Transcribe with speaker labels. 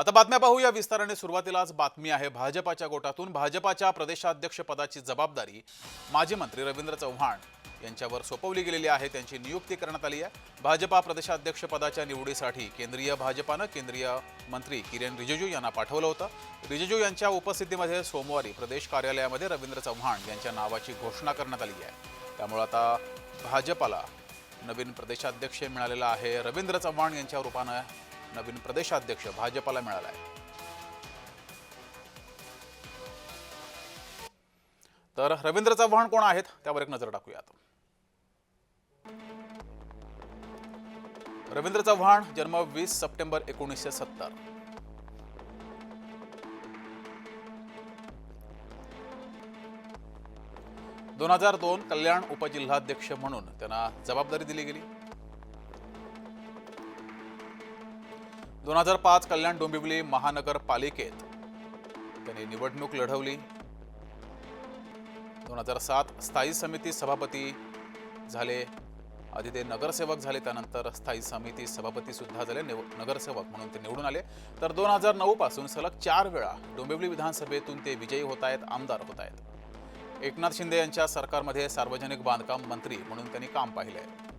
Speaker 1: आता बातम्या पाहूया. विस्ताराने सुरुवातीलाच बातमी आहे. भाजपाच्या गोटातून भाजपाच्या प्रदेशाध्यक्ष पदाची जबाबदारी माजी मंत्री रवींद्र चव्हाण यांच्यावर सोपवली गेलेली आहे. त्यांची नियुक्ती करण्यात आली आहे. भाजपा प्रदेशाध्यक्ष पदाच्या निवडीसाठी केंद्रीय भाजपानं केंद्रीय मंत्री किरेन रिजिजू यांना पाठवलं होतं. रिजिजू यांच्या उपस्थितीमध्ये सोमवारी प्रदेश कार्यालयामध्ये रवींद्र चव्हाण यांच्या नावाची घोषणा करण्यात आली आहे. त्यामुळे आता भाजपाला नवीन प्रदेशाध्यक्ष मिळालेला आहे. रवींद्र चव्हाण यांच्या रूपानं नवीन प्रदेशाध्यक्ष भाजपाला मिळाला आहे तर रवींद्र चव्हाण कोण आहेत? त्यावर एक नजर टाकूयात. रवींद्र चव्हाण जन्म वीस सप्टेंबर एकोणीसशे सत्तर. दोन हजार दोन कल्याण उपजिल्हाध्यक्ष म्हणून त्यांना जबाबदारी दिली गेली. दोन हजार पाच कल्याण डोंबिवली महानगरपालिकेत त्यांनी निवडणूक लढवली. दोन हजार सात स्थायी समिती सभापती झाले. आधी ते नगरसेवक झाले त्यानंतर स्थायी समिती सभापती सुद्धा झाले निव नगरसेवक म्हणून ते निवडून आले. तर दोन हजार नऊ पासून सलग चार वेळा डोंबिवली विधानसभेतून ते विजयी होत आहेत आमदार होत आहेत. एकनाथ शिंदे यांच्या सरकारमध्ये सार्वजनिक बांधकाम मंत्री म्हणून त्यांनी काम पाहिलं आहे